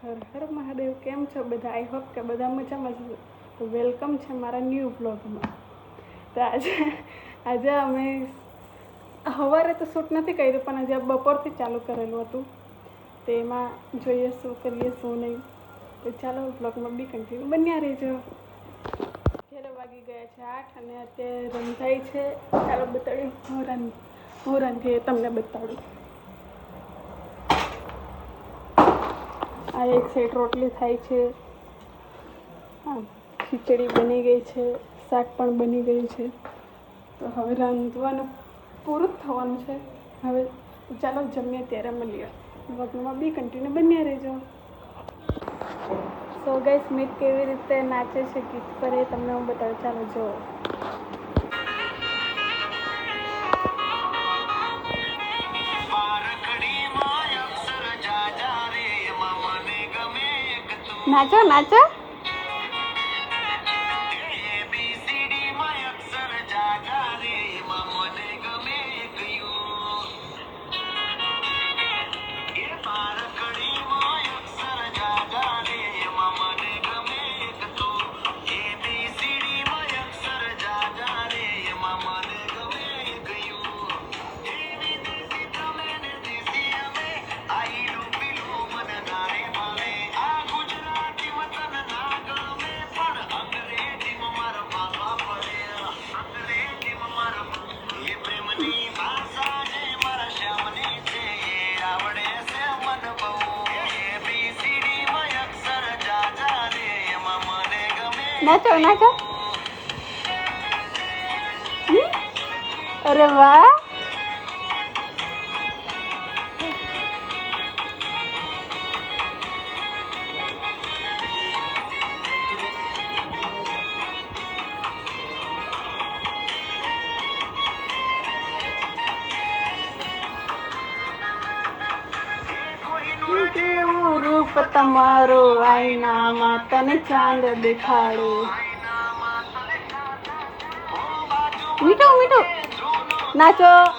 હર હર મહાદેવ, કેમ છો બધા? આઈ હોપ કે બધા મજામાં છો. તો વેલકમ છે મારા ન્યૂ બ્લોગમાં તો આજે આજે અમે સવારે તો શૂટ નથી કર્યું, પણ આજે બપોરથી ચાલુ કરેલું હતું. તો એમાં જોઈએ શું કરીએ, શું નહીં. તો ચાલો બ્લોગમાં બી કન્ટિન્યુ બન્યા રહેજો. અત્યારે વાગી ગયા છે આઠ અને અત્યારે રંધાઈ છે. ચાલો બતાડ્યું હું રાંધ, હું રાંધીએ, તમને બતાડું આ એક સાઈડ રોટલી થાય છે. ખીચડી બની ગઈ છે, શાક પણ બની ગયું છે. તો હવે રાંધવાનું પૂરું જ થવાનું છે. હવે ચાલો જમીએ ત્યારે મળીએ. વગમાં બી કન્ટિન્યુ બન્યા રહેજો. સો ગઈ સ્મિત કેવી રીતે નાચે છે, ગીત પર એ તમને હું બતાવું. ચાલો જુઓ. નાચો નાચો. નાચો નાચો? અરે વાહ રૂપ તમારું આઈનામાં તને ચાંદ દેખાડો. મીઠું મીઠું. નાચો.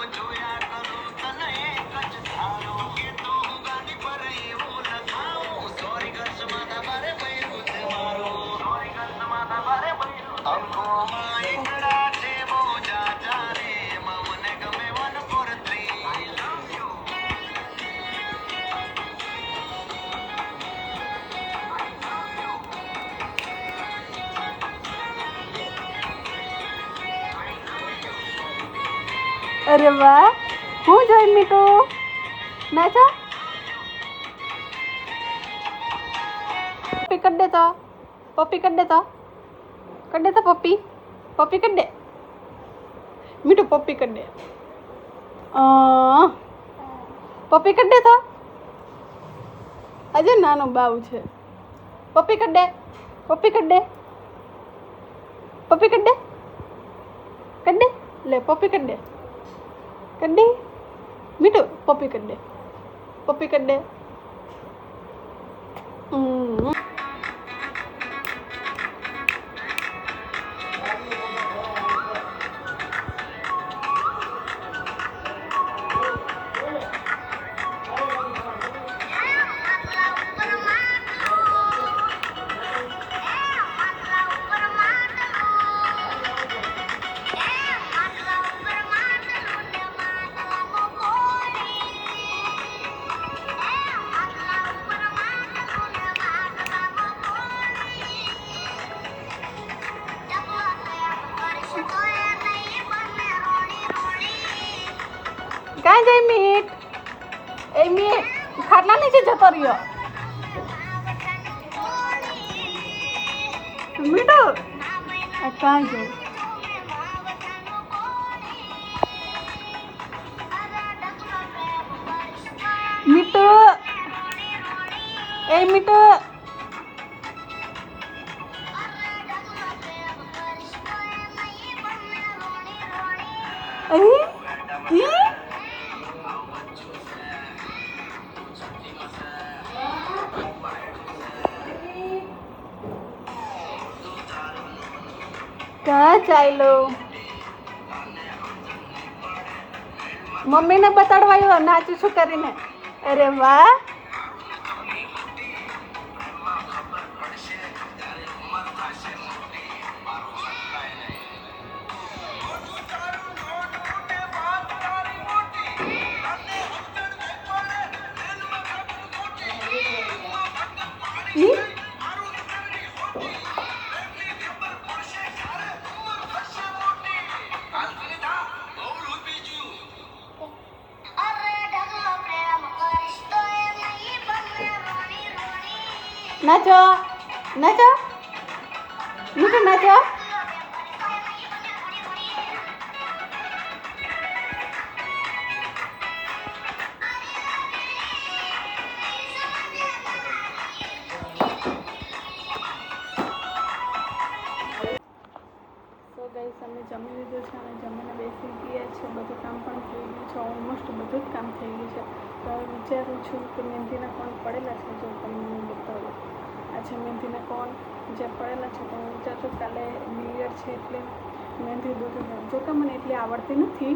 અરે વાહ. હું જોઈ મીઠું નાચો પપ્પી દે તો. પપ્પી દે તો. દે તો પપ્પી. પપ્પી કર દે. મીઠું પપ્પી કર દે. પપ્પી દે તો. આજે નાનું બાવ છે. પપ્પી દે. પપ્પી દે. પપ્પી કર દે. કર દે. લે, પપ્પી કર દે. દે મીઠું પપ્પી દે પપ્પી દે હમ. કાં જાય મીટ એ મીઠ ખાટલા નીચે જતો રહ્યો. મીટો ક્યાં કાં મીટો એ મીઠું? ક્યાં ચાલ્યો મમ્મીને બતાડવા આવ્યો નાચું છું કરીને. અરે વાહ! નાચો. નાચો. મીઠું નાચો. ગાઈસ અમે જમી લીધું છે અને જમીને બેસી ગયા છે. બધું કામ પણ થઈ ગયું છે. ઓલમોસ્ટ બધું જ કામ થઈ ગયું છે. તો વિચારું છું કે મહેંદીના કોણ પડેલા છે, જો તમને આ છે મહેંદીના કોણ જે પડેલા છે તો હું વિચારું કાલે ન્યૂ યર છે એટલે મહેંદી દોરી જો કે મને એટલી આવડતી નથી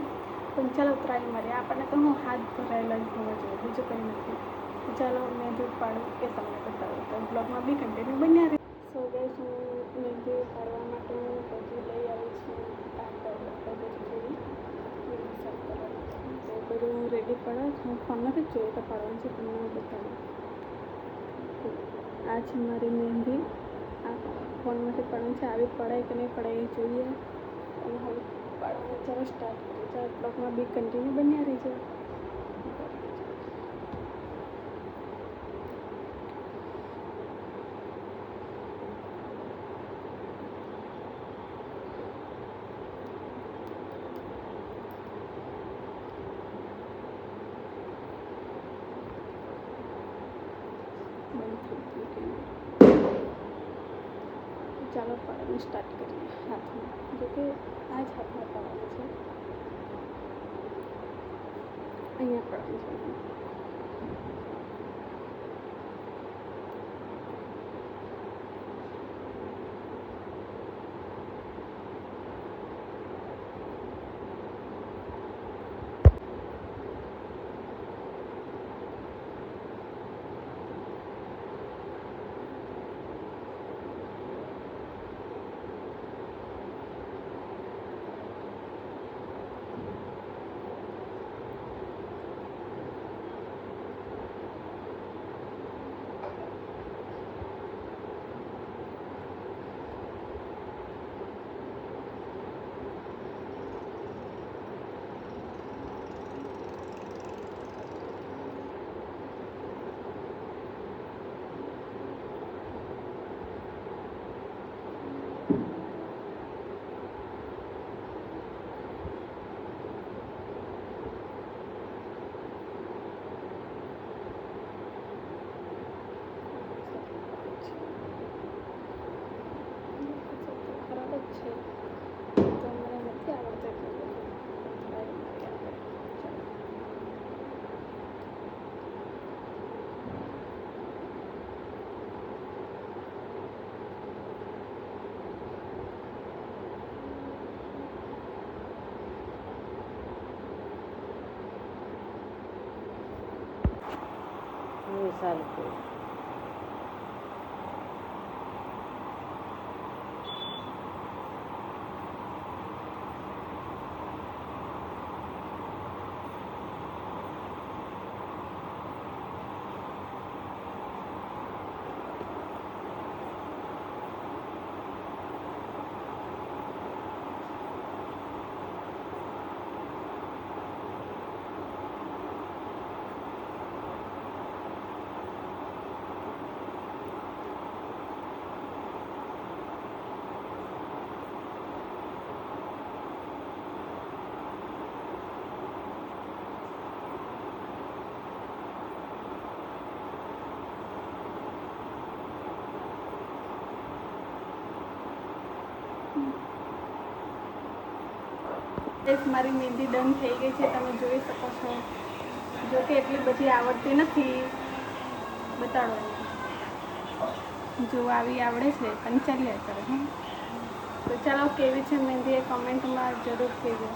પણ ચાલો ટ્રાય મારી. આપણને તો હું હાથ ભરાયેલા જ હોવા જોઈએ બીજું કંઈ નથી. ચાલો મહેંદી પાડું એ તમને બતાવું. તો બ્લોગમાં બી કન્ટિન્યુ બન્યા રહે. સો ગેસ હું મહેંદી પાડવા માટે હું બધું લઈ આવી છું. બધું રેડી પડે. હું ફોનમાંથી જ જોઈએ તો પાડવાનું છે તમને બતાવું. આ છે મારી મહેંદી. આ ફોનમાંથી પડવાની છે, આવી પડાય કે નહીં પડાય જોઈએ. અને હવે પાડવાનું ચાલો સ્ટાર્ટ કરીએ. ચાલો બ્લોગમાં બી કન્ટિન્યુ બન્યા રહી ચાલો પાડવાનું સ્ટાર્ટ કરીએ હાથમાં. જો કે આ જ હાથમાં પાડવાનું છે. અહીંયા પાડવાનું છે ખરાબ જ છે તો મને નથી આવડતું એટલું બધું Try કરીએ આપણે. ચાલો. હવે ગાઈસ મારી મહેંદી ડન થઈ ગઈ છે, તમે જોઈ શકો છો. જો કે એટલી બધી આવડતી નથી, બતાડો. જો આવી આવડે છે, પણ ચાલ્યા કરે, હં. તો ચાલો, કેવી છે મહેંદી એ કમેન્ટમાં જરૂર કહેજો.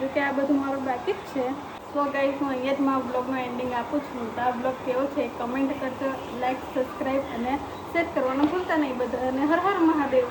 જો કે આ બધું મારું બાકી જ છે. સો ગાઈઝ હું અહીંયા જ મારા બ્લોગનો એન્ડિંગ આપું છું. તો આ બ્લોગ કેવો છે કમેન્ટ કરજો લાઈક સબસ્ક્રાઈબ અને શેર કરવાનું ભૂલતા નહીં બધા. અને હર હર મહાદેવ.